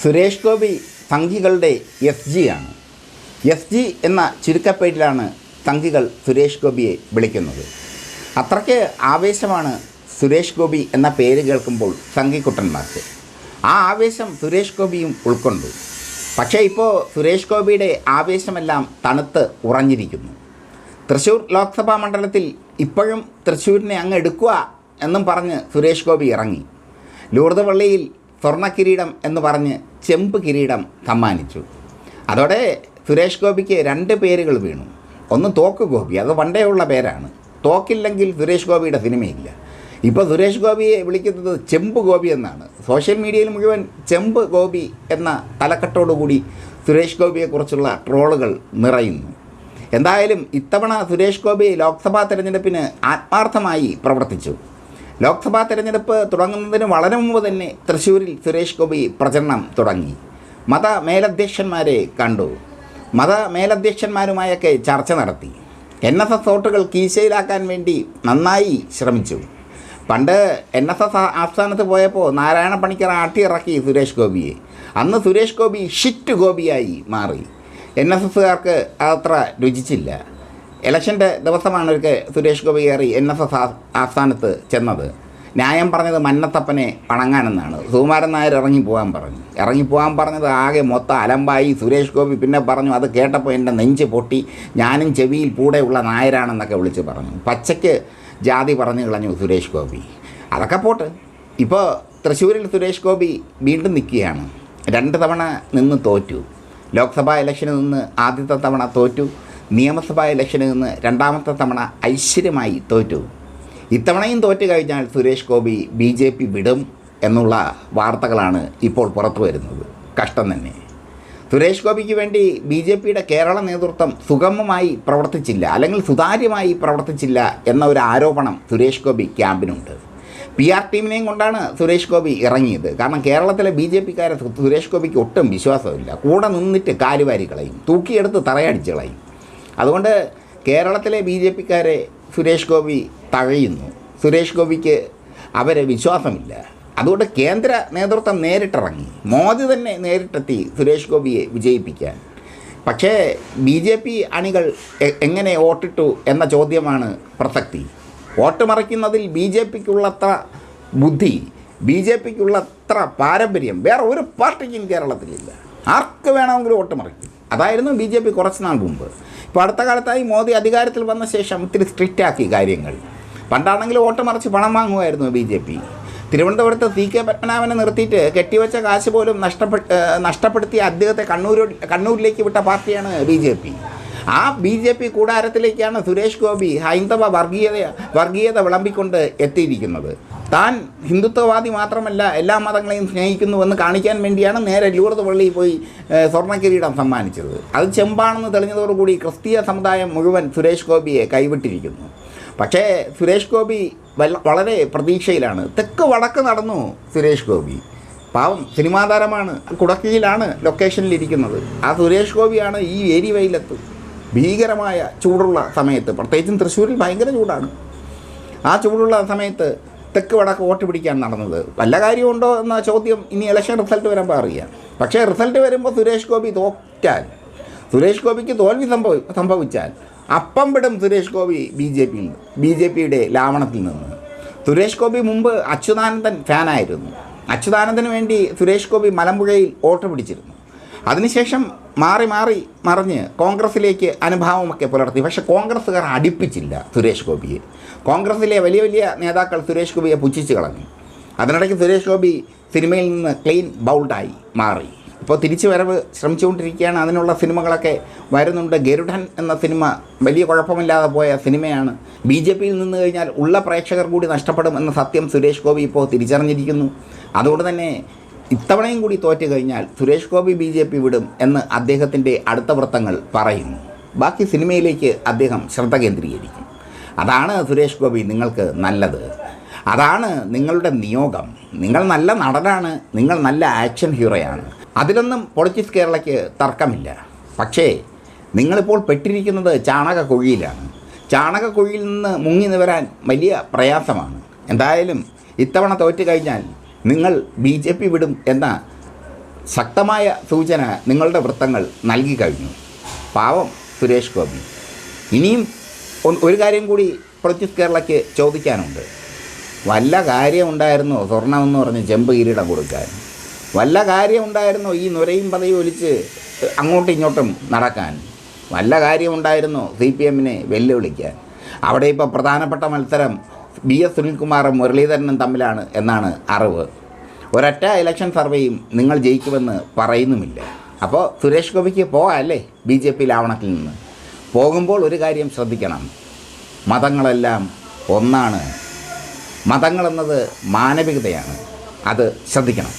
സുരേഷ് ഗോപി സംഘികളുടെ S G ആണ്. S G എന്ന ചുരുക്കപ്പേരിലാണ് സംഘികൾ സുരേഷ് ഗോപിയെ വിളിക്കുന്നത്. അത്രയ്ക്ക് ആവേശമാണ് സുരേഷ് ഗോപി എന്ന പേര് കേൾക്കുമ്പോൾ സംഘിക്കുട്ടന്മാർക്ക് ആ ആവേശം സുരേഷ് ഗോപിയും ഉൾക്കൊണ്ടു. പക്ഷേ ഇപ്പോൾ സുരേഷ് ഗോപിയുടെ ആവേശമെല്ലാം തണുത്ത് ഉറഞ്ഞിരിക്കുന്നു. തൃശ്ശൂർ ലോക്സഭാ മണ്ഡലത്തിൽ ഇപ്പോഴും തൃശ്ശൂരിനെ അങ്ങ് എടുക്കുക എന്നും പറഞ്ഞ് സുരേഷ് ഗോപി ഇറങ്ങി. ലൂർദ് പള്ളിയിൽ സ്വർണ കിരീടം എന്ന് പറഞ്ഞ് ചെമ്പ് കിരീടം സമ്മാനിച്ചു. അതോടെ സുരേഷ് ഗോപിക്ക് രണ്ട് പേരുകൾ വീണു. ഒന്ന് തോക്ക് ഗോപി അത് പണ്ടേ ഉള്ള പേരാണ്. തോക്കില്ലെങ്കിൽ സുരേഷ് ഗോപിയുടെ സിനിമയില്ല. ഇപ്പോൾ സുരേഷ് ഗോപിയെ വിളിക്കുന്നത് ചെമ്പ് ഗോപി എന്നാണ്. സോഷ്യൽ മീഡിയയിൽ മുഴുവൻ ചെമ്പ് ഗോപി എന്ന തലക്കെട്ടോടുകൂടി സുരേഷ് ഗോപിയെക്കുറിച്ചുള്ള ട്രോളുകൾ നിറയുന്നു. എന്തായാലും ഇത്തവണ സുരേഷ് ഗോപി ലോക്സഭാ തെരഞ്ഞെടുപ്പിന് ആത്മാർത്ഥമായി പ്രവർത്തിച്ചു. ലോക്സഭാ തെരഞ്ഞെടുപ്പ് തുടങ്ങുന്നതിന് വളരെ മുമ്പ് തന്നെ തൃശ്ശൂരിൽ സുരേഷ് ഗോപി പ്രചരണം തുടങ്ങി. മത മേലധ്യക്ഷന്മാരെ കണ്ടു. മത മേലധ്യക്ഷന്മാരുമായൊക്കെ ചർച്ച നടത്തി. എൻ എസ് എസ് വോട്ടുകൾ കീശയിലാക്കാൻ വേണ്ടി നന്നായി ശ്രമിച്ചു. പണ്ട് എൻ എസ് എസ് ആസ്ഥാനത്ത് പോയപ്പോൾ നാരായണ പണിക്കർ ആട്ടിയിറക്കി സുരേഷ് ഗോപിയെ. അന്ന് സുരേഷ് ഗോപി ഷിറ്റ് ഗോപിയായി മാറി. എൻ എസ് എസ്സുകാർക്ക് അത്ര രുചിച്ചില്ല. ഇലക്ഷന്റെ ദിവസമാണ് ഒരിക്കൽ സുരേഷ് ഗോപി കയറി എൻ എസ് എസ് ആസ്ഥാനത്ത് ചെന്നത്. ന്യായം പറഞ്ഞത് മന്നത്തപ്പനെ പണങ്ങാനെന്നാണ്. സുകുമാരൻ നായർ ഇറങ്ങി പോകാൻ പറഞ്ഞു. ഇറങ്ങി പോകാൻ പറഞ്ഞത് ആകെ മൊത്തം അലമ്പായി. സുരേഷ് ഗോപി പിന്നെ പറഞ്ഞു അത് കേട്ടപ്പോൾ എന്റെ നെഞ്ച് പൊട്ടി. ഞാനും ചെവിയിൽ കൂടെയുള്ള നായരാണെന്നൊക്കെ വിളിച്ച് പറഞ്ഞു. പച്ചയ്ക്ക് ജാതി പറഞ്ഞു കളഞ്ഞു സുരേഷ് ഗോപി. അതൊക്കെ പോട്ട്. ഇപ്പോൾ തൃശ്ശൂരിൽ സുരേഷ് ഗോപി വീണ്ടും നിൽക്കുകയാണ്. രണ്ട് തവണ നിന്ന് തോറ്റു. ലോക്സഭാ ഇലക്ഷനിൽ നിന്ന് ആദ്യത്തെ തവണ തോറ്റു. നിയമസഭാ ഇലക്ഷനിൽ നിന്ന് രണ്ടാമത്തെ തവണ ഐശ്വര്യമായി തോറ്റു. ഇത്തവണയും തോറ്റു കഴിഞ്ഞാൽ Suresh Gopi B J P വിടും എന്നുള്ള വാർത്തകളാണ് ഇപ്പോൾ പുറത്തു വരുന്നത്. കഷ്ടം തന്നെ. സുരേഷ് ഗോപിക്ക് വേണ്ടി ബി ജെ പിയുടെ കേരള നേതൃത്വം സുഗമമായി പ്രവർത്തിച്ചില്ല അല്ലെങ്കിൽ സുതാര്യമായി പ്രവർത്തിച്ചില്ല എന്ന ഒരു ആരോപണം സുരേഷ് ഗോപി ക്യാമ്പിനുണ്ട്. പി ആർ ടീമിനെയും കൊണ്ടാണ് സുരേഷ് ഗോപി ഇറങ്ങിയത്. കാരണം കേരളത്തിലെ ബി ജെ പിക്കാരെ സുരേഷ് ഗോപിക്ക് ഒട്ടും വിശ്വാസമില്ല. കൂടെ നിന്നിട്ട് കാലുവാരി കളയും തൂക്കിയെടുത്ത് തറയടിച്ച് കളയും. അതുകൊണ്ട് കേരളത്തിലെ ബി ജെ പിക്കാരെ സുരേഷ് ഗോപി തഴയുന്നു. സുരേഷ് ഗോപിക്ക് അവരെ വിശ്വാസമില്ല. അതുകൊണ്ട് കേന്ദ്ര നേതൃത്വം നേരിട്ടിറങ്ങി. മോദി തന്നെ നേരിട്ടെത്തി സുരേഷ് ഗോപിയെ വിജയിപ്പിക്കാൻ. പക്ഷേ ബി ജെ പി അണികൾ എങ്ങനെ വോട്ടിട്ടു എന്ന ചോദ്യമാണ് പ്രസക്തി. വോട്ട് മറിക്കുന്നതിൽ ബി ജെ പിക്കുള്ളത്ര ബുദ്ധി ബി ജെ പിക്കുള്ളത്ര പാരമ്പര്യം വേറെ ഒരു പാർട്ടിക്കും കേരളത്തിലില്ല. ആർക്ക് വേണമെങ്കിലും വോട്ട് മറിക്കും. അതായിരുന്നു ബി ജെ പി കുറച്ച് നാൾ മുമ്പ്. ഇപ്പോൾ അടുത്ത കാലത്തായി മോദി അധികാരത്തിൽ വന്ന ശേഷം ഇത്തിരി സ്ട്രിക്റ്റ് ആക്കി കാര്യങ്ങൾ. പണ്ടാണെങ്കിൽ ഓട്ടം മറിച്ച് പണം വാങ്ങുമായിരുന്നു ബി ജെ പി. തിരുവനന്തപുരത്ത് സി കെ പത്മനാഭനെ നിർത്തിയിട്ട് കെട്ടിവെച്ച കാശ് പോലും നഷ്ടപ്പെട്ട് നഷ്ടപ്പെടുത്തിയ അദ്ദേഹത്തെ കണ്ണൂർ കണ്ണൂരിലേക്ക് വിട്ട പാർട്ടിയാണ് ബി ജെ പി. ആ ബി ജെ പി കൂടാരത്തിലേക്കാണ് സുരേഷ് ഗോപി ഹൈന്ദവ വർഗീയത വർഗീയത വിളമ്പിക്കൊണ്ട് എത്തിയിരിക്കുന്നത്. താൻ ഹിന്ദുത്വവാദി മാത്രമല്ല എല്ലാ മതങ്ങളെയും സ്നേഹിക്കുന്നുവെന്ന് കാണിക്കാൻ വേണ്ടിയാണ് നേരെ ലൂർദ് പള്ളിയിൽ പോയി സ്വർണക്കിരീടം സ്വർണ കിരീടം സമ്മാനിച്ചത്. അത് ചെമ്പാണെന്ന് തെളിഞ്ഞതോടുകൂടി ക്രിസ്തീയ സമുദായം മുഴുവൻ സുരേഷ് ഗോപിയെ കൈവിട്ടിരിക്കുന്നു. പക്ഷേ സുരേഷ് ഗോപി വളരെ പ്രതീക്ഷയിലാണ്. തെക്ക് വടക്ക് നടന്നു സുരേഷ് ഗോപി. പാവം സിനിമാ താരമാണ് കുടക്കിയിലാണ് ലൊക്കേഷനിലിരിക്കുന്നത് ആ സുരേഷ് ഗോപിയാണ് ഈ ഏരി വെയിലത്ത് ഭീകരമായ ചൂടുള്ള സമയത്ത് പ്രത്യേകിച്ചും തൃശ്ശൂരിൽ ഭയങ്കര ചൂടാണ്. ആ ചൂടുള്ള സമയത്ത് തെക്ക് വടക്ക് വോട്ട് പിടിക്കാൻ നടന്നത്. വല്ല കാര്യമുണ്ടോ എന്ന ചോദ്യം ഇനി ഇലക്ഷൻ റിസൾട്ട് വരുമ്പോൾ അറിയാം പക്ഷേ റിസൾട്ട് വരുമ്പോൾ സുരേഷ് ഗോപി തോറ്റാൽ സുരേഷ് ഗോപിക്ക് തോൽവി സംഭവ സംഭവിച്ചാൽ അപ്പം വിടും സുരേഷ് ഗോപി ബി ജെ പിയിൽ ബി ജെ പിയുടെ ലാവണത്തിൽ നിന്ന്. സുരേഷ് ഗോപി മുമ്പ് അച്യുതാനന്ദൻ ഫാനായിരുന്നു. അച്യുതാനന്ദന് വേണ്ടി സുരേഷ് ഗോപി മലമ്പുഴയിൽ വോട്ട് പിടിച്ചിരുന്നു. അതിനുശേഷം മാറി മാറി മറിഞ്ഞ് കോൺഗ്രസ്സിലേക്ക് അനുഭാവമൊക്കെ പുലർത്തി. പക്ഷേ കോൺഗ്രസ്സുകാർ അടുപ്പിച്ചില്ല സുരേഷ് ഗോപിയെ. കോൺഗ്രസ്സിലെ വലിയ വലിയ നേതാക്കൾ സുരേഷ് ഗോപിയെ പുച്ഛിച്ച് കളഞ്ഞു. അതിനിടയ്ക്ക് സുരേഷ് ഗോപി സിനിമയിൽ നിന്ന് ക്ലീൻ ബൗൾഡായി മാറി. ഇപ്പോൾ തിരിച്ചു വരവ് ശ്രമിച്ചുകൊണ്ടിരിക്കുകയാണ്. അതിനുള്ള സിനിമകളൊക്കെ വരുന്നുണ്ട്. ഗരുഡൻ എന്ന സിനിമ വലിയ കുഴപ്പമില്ലാതെ പോയ സിനിമയാണ്. ബി ജെ പിയിൽ നിന്ന് കഴിഞ്ഞാൽ ഉള്ള പ്രേക്ഷകർ കൂടി നഷ്ടപ്പെടും എന്ന സത്യം സുരേഷ് ഗോപി ഇപ്പോൾ തിരിച്ചറിഞ്ഞിരിക്കുന്നു. അതുകൊണ്ട് തന്നെ ഇത്തവണയും കൂടി തോറ്റു കഴിഞ്ഞാൽ Suresh Gopi B J P വിടും എന്ന് അദ്ദേഹത്തിന്റെ അടുത്ത വൃത്തങ്ങൾ പറയുന്നു. ബാക്കി സിനിമയിലേക്ക് അദ്ദേഹം ശ്രദ്ധ കേന്ദ്രീകരിക്കും. അതാണ് സുരേഷ് ഗോപി നിങ്ങൾക്ക് നല്ലത്. അതാണ് നിങ്ങളുടെ നിയോഗം. നിങ്ങൾ നല്ല നടനാണ്. നിങ്ങൾ നല്ല ആക്ഷൻ ഹീറോയാണ്. അതിലൊന്നും പൊളിറ്റിക്സ് കേരളയ്ക്ക് തർക്കമില്ല. പക്ഷേ നിങ്ങളിപ്പോൾ പെട്ടിരിക്കുന്നത് ചാണക കുഴിയിലാണ് ചാണക കുഴിയിൽ നിന്ന് മുങ്ങി നിവരാൻ വലിയ പ്രയാസമാണ്. എന്തായാലും ഇത്തവണ തോറ്റു കഴിഞ്ഞാൽ നിങ്ങൾ ബി ജെ പി വിടും എന്ന ശക്തമായ സൂചന നിങ്ങളുടെ വൃത്തങ്ങൾ നൽകി കഴിഞ്ഞു. പാവം സുരേഷ് ഗോപി. ഇനിയും ഒരു കാര്യം കൂടി പ്രത്യുസ് കേരളയ്ക്ക് ചോദിക്കാനുണ്ട്. വല്ല കാര്യമുണ്ടായിരുന്നോ സ്വർണമെന്ന് പറഞ്ഞ് ജമ്പ് കിരീടം കൊടുക്കാൻ? വല്ല കാര്യമുണ്ടായിരുന്നോ ഈ നുരയും പതയും ഒലിച്ച് അങ്ങോട്ടും ഇങ്ങോട്ടും നടക്കാൻ? വല്ല കാര്യമുണ്ടായിരുന്നോ സി പി എമ്മിനെ വെല്ലുവിളിക്കാൻ? അവിടെ ഇപ്പോൾ പ്രധാനപ്പെട്ട മത്സരം ബി എസ് സുനിൽകുമാറും മുരളീധരനും തമ്മിലാണ് എന്നാണ് അറിവ്. ഒരൊറ്റ ഇലക്ഷൻ സർവേയും നിങ്ങൾ ജയിക്കുമെന്ന് പറയുന്നുമില്ല. അപ്പോൾ സുരേഷ് ഗോപിക്ക് പോകാമല്ലേ ബി ജെ പി ലാവണത്തിൽ നിന്ന്? പോകുമ്പോൾ ഒരു കാര്യം ശ്രദ്ധിക്കണം. മതങ്ങളെല്ലാം ഒന്നാണ്. മതങ്ങളെന്നത് മാനവികതയാണ്. അത് ശ്രദ്ധിക്കണം.